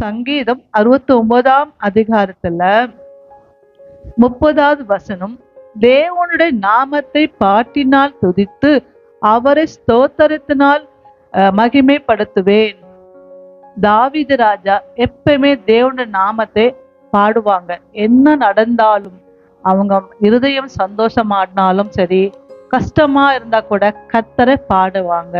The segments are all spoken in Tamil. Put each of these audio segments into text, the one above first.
சங்கீதம் அறுபத்தி ஒன்பதாம் அதிகாரத்துல முப்பதாவது வசனம் தேவனுடைய நாமத்தை பாட்டினால் துதித்து அவரை ஸ்தோத்திரத்தினால் மகிமைப்படுத்துவேன். தாவீது ராஜா எப்பவுமே தேவனுடைய நாமத்தை பாடுவாங்க. என்ன நடந்தாலும் அவங்க இருதயம் சந்தோஷமாடினாலும் சரி கஷ்டமா இருந்தா கூட கத்தரை பாடுவாங்க.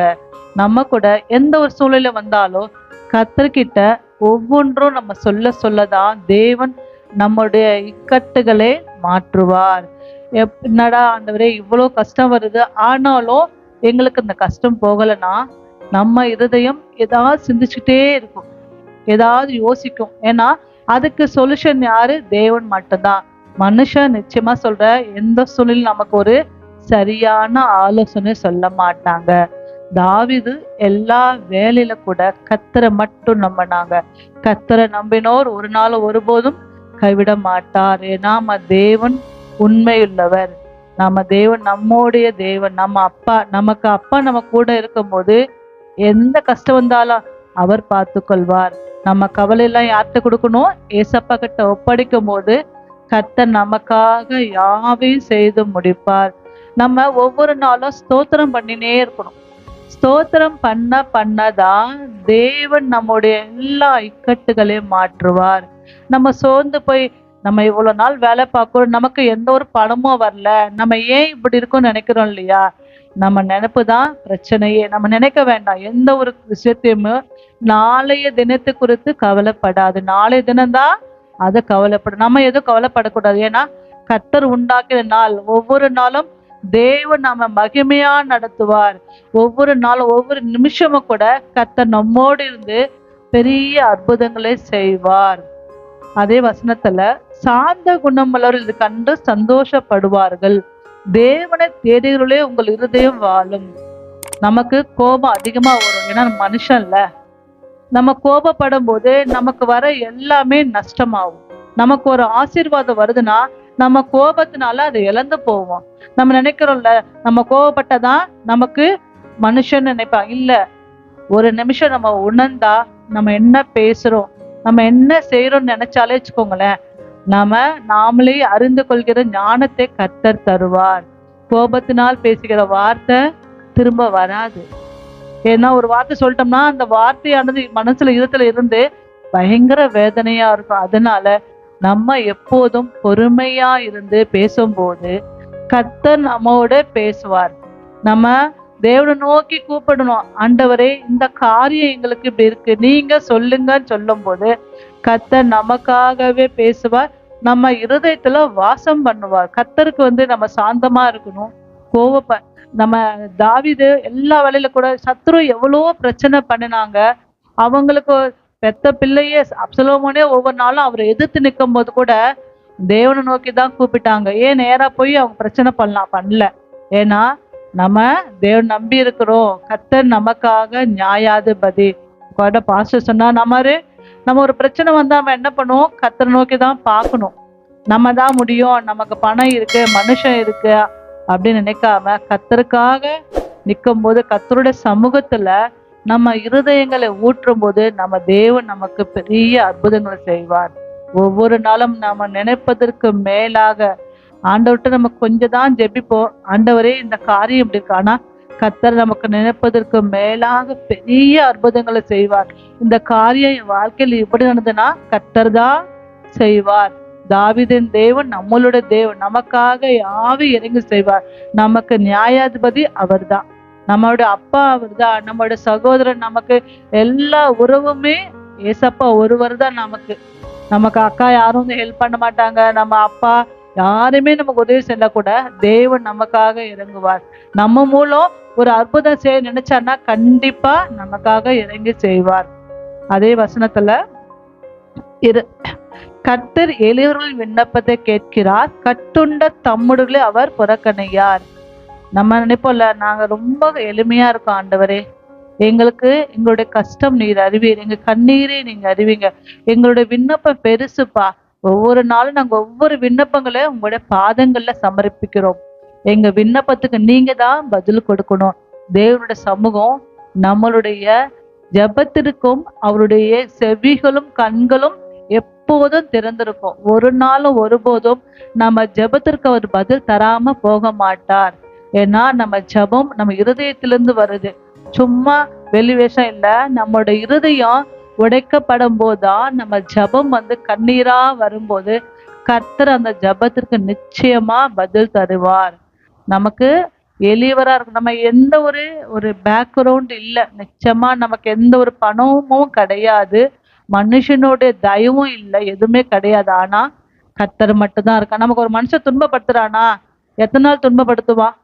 நம்ம கூட எந்த ஒரு சூழ்நிலை வந்தாலும் கத்தர்கிட்ட ஒவ்வொன்றும் நம்ம சொல்ல சொல்லதான் தேவன் நம்முடைய இக்கட்டுகளை மாற்றுவார். எப்- என்னடா ஆண்டவரே இவ்வளோ கஷ்டம் வருது. ஆனாலும் எங்களுக்கு இந்த கஷ்டம் போகலைன்னா நம்ம இருதயம் ஏதாவது சிந்திச்சுட்டே இருக்கும். ஏதாவது யோசிக்கும். ஏன்னா அதுக்கு சொல்யூஷன் யாரு? தேவன் மட்டும்தான். மனுஷன் நிச்சயமா சொல்ற எந்த சூழ்நிலையும் நமக்கு ஒரு சரியான ஆலோசனை சொல்ல மாட்டாங்க. தாவிது எல்லா வேலையில கூட கத்தரை மட்டும் நம்பினாங்க. கத்தரை நம்பினோர் ஒரு நாள் ஒருபோதும் கைவிட மாட்டார். ஏன்னா நம்ம தேவன் உண்மையுள்ளவர். நம்ம தேவன் நம்முடைய தேவன். நம்ம அப்பா நமக்கு அப்பா நம்ம கூட இருக்கும்போது எந்த கஷ்டம் வந்தாலும் அவர் பார்த்து கொள்வார் நம்ம கவலையெல்லாம் யார்கிட்ட கொடுக்கணும்? ஏசப்பா கிட்ட ஒப்படைக்கும் போது கர்த்தர் நமக்காக யாவையும் செய்து முடிப்பார். நம்ம ஒவ்வொரு நாளும் ஸ்தோத்திரம் பண்ணினே இருக்கணும். ஸ்தோத்திரம் பண்ண பண்ணதான் தேவன் நம்முடைய எல்லா இக்கட்டுகளையும் மாற்றுவார். நம்ம சோர்ந்து போய் நம்ம இவ்வளவு நாள் வேலை பார்க்கிறோம் நமக்கு எந்த ஒரு பணமும் வரல நம்ம ஏன் இப்படி இருக்கோம்னு நினைக்கிறோம் இல்லையா? நம்ம நினைப்பு தான் பிரச்சனையே. நம்ம நினைக்க வேண்டாம். எந்த ஒரு விஷயத்தையுமே நாளைய தினத்தை குறித்து கவலைப்படாது. நாளைய தினம்தான் அதை கவலைப்படும். நம்ம எதுவும் கவலைப்படக்கூடாது. ஏன்னா கத்தர் உண்டாக்கிற நாள். ஒவ்வொரு நாளும் தேவன் நம்ம மகிமையா நடத்துவார். ஒவ்வொரு நாளும் ஒவ்வொரு நிமிஷமும் கூட கத்த நம்மோடு இருந்து பெரிய அற்புதங்களை செய்வார். அதே வசனத்துல சாந்த குணமுள்ளவர்கள் இது கண்டு சந்தோஷப்படுவார்கள். தேவனை தேடுகிறவர்களே உங்கள் இருதயம் வாழும். நமக்கு கோபம் அதிகமா வரும். ஏன்னா மனுஷன்ல நம்ம கோபப்படும் போது நமக்கு வர எல்லாமே நஷ்டமாகும். நமக்கு ஒரு ஆசீர்வாதம் வருதுன்னா நம்ம கோபத்தினால அதை இழந்து போவோம். நம்ம நினைக்கிறோம்ல நம்ம கோபப்பட்டதான் நமக்கு மனுஷன் நினைப்பான் இல்ல ஒரு நிமிஷம் நம்ம உணர்ந்தா நம்ம என்ன பேசுறோம் நம்ம என்ன செய்யறோம்னு நினைச்சாலே வச்சுக்கோங்களேன் நாம நாமளே அறிந்து கொள்கிற ஞானத்தை கத்தர் தருவார். கோபத்தினால் பேசுகிற வார்த்தை திரும்ப வராது. ஏன்னா ஒரு வார்த்தை சொல்லிட்டோம்னா அந்த வார்த்தையானது மனசுல இருத்துல இருந்து பயங்கர வேதனையா இருக்கும். அதனால நம்ம எப்போதும் பொறுமையா இருந்து பேசும்போது கர்த்தர் நம்மோட பேசுவார். நம்ம தேவனை நோக்கி கூப்பிடணும். ஆண்டவரே இந்த காரியம் எங்களுக்கு இப்படி இருக்கு. நீங்க சொல்லுங்கன்னு சொல்லும் போது கர்த்தர் நமக்காகவே பேசுவார். நம்ம இருதயத்துல வாசம் பண்ணுவார். கர்த்தருக்கு வந்து நம்ம சாந்தமா இருக்கணும். கோவப்ப நம்ம தாவிது எல்லா வேலையில கூட சத்ரு எவ்வளவோ பிரச்சனை பண்ணினாங்க. அவங்களுக்கு பெத்த பிள்ளையே அப்சலோமோனே ஒவ்வொரு நாளும் அவரை எதிர்த்து நிற்கும் போது கூட தேவனை நோக்கி தான் கூப்பிட்டாங்க. ஏன் நேராக போய் அவங்க பிரச்சனை பண்ணலாம்? பண்ணல. ஏன்னா நம்ம தேவன் நம்பி இருக்கிறோம். கத்தர் நமக்காக நியாயாதிபதி. கூட பாஸ்டர் சொன்னா நம்மரு நம்ம ஒரு பிரச்சனை வந்தா நம்ம என்ன பண்ணுவோம்? கத்தரை நோக்கி தான் பார்க்கணும். நம்ம தான் முடியும். நமக்கு பணம் இருக்கு மனுஷன் இருக்கு அப்படின்னு நினைக்காம கத்தருக்காக நிற்கும் போது கத்தருடைய சமூகத்துல நம்ம இருதயங்களை ஊற்றும் போது நம்ம தேவன் நமக்கு பெரிய அற்புதங்களை செய்வார். ஒவ்வொரு நாளும் நாம நினைப்பதற்கு மேலாக ஆண்டவர்கிட்ட நம்ம கொஞ்சம் தான் ஜெபிப்போம். ஆண்டவரே இந்த காரியம் இப்படி இருக்கு. ஆனா கத்தர் நமக்கு நினைப்பதற்கு மேலாக பெரிய அற்புதங்களை செய்வார். இந்த காரியம் என் வாழ்க்கையில் இப்படி நடந்ததுன்னா கத்தர் தான் செய்வார். தாவிதின் தேவன் நம்மளுடைய தேவன். நமக்காக யாவை இறங்கி செய்வார்? நமக்கு நியாயாதிபதி அவர்தான். நம்மளுடைய அப்பா அவர்தான் நம்மளுடைய சகோதரன் நமக்கு எல்லா உறவுமே ஏசப்பா ஒருவர் தான் நமக்கு. நமக்கு அக்கா யாரும் வந்து ஹெல்ப் பண்ண மாட்டாங்க. நம்ம அப்பா யாருமே நமக்கு உதவி செய்யல கூட தேவன் நமக்காக இறங்குவார். நம்ம மூலம் ஒரு அற்புதம் செய்ய நினைச்சான்னா கண்டிப்பா நமக்காக இறங்கி செய்வார். அதே வசனத்துல இரு கர்த்தர் எளியவர்களின் விண்ணப்பத்தை கேட்கிறார். கட்டுண்ட தம்முடுகளை அவர் புறக்கணையார். நம்ம நினைப்போம்ல நாங்க ரொம்ப எளிமையா இருக்கோம் ஆண்டவரே. எங்களுக்கு எங்களுடைய கஷ்டம் நீர் அறிவீர். எங்க கண்ணீரே நீங்க அறிவீங்க. எங்களுடைய விண்ணப்பம் பெருசுப்பா. ஒவ்வொரு நாளும் நாங்க ஒவ்வொரு விண்ணப்பங்களையும் உங்களுடைய பாதங்கள்ல சமர்ப்பிக்கிறோம். எங்க விண்ணப்பத்துக்கு நீங்க தான் பதில் கொடுக்கணும். தேவனுடைய சமூகம் நம்மளுடைய ஜெபத்திற்கும் அவருடைய செவிகளும் கண்களும் எப்போதும் திறந்திருக்கும். ஒரு நாளும் ஒருபோதும் நம்ம ஜெபத்திற்கு அவர் பதில் தராம போக மாட்டார். ஏன்னா நம்ம ஜெபம் நம்ம இருதயத்திலிருந்து வருது. சும்மா வெளி வேஷம் இல்லை. நம்மளோட இருதயம் உடைக்கப்படும் போதுதான் நம்ம ஜெபம் வந்து கண்ணீரா வரும்போது கர்த்தர் அந்த ஜெபத்திற்கு நிச்சயமா பதில் தருவார். நமக்கு எளியவரா இருக்கும் நம்ம எந்த ஒரு ஒரு பேக்ரவுண்ட் இல்லை. நிச்சயமா நமக்கு எந்த ஒரு பணமும் கிடையாது. மனுஷனுடைய தயவும் இல்லை. எதுவுமே கிடையாது. ஆனா கர்த்தர் மட்டும்தான் இருக்கா நமக்கு ஒரு மனுஷன் துன்பப்படுத்துறானா? எத்தனை நாள் துன்பப்படுத்துவான்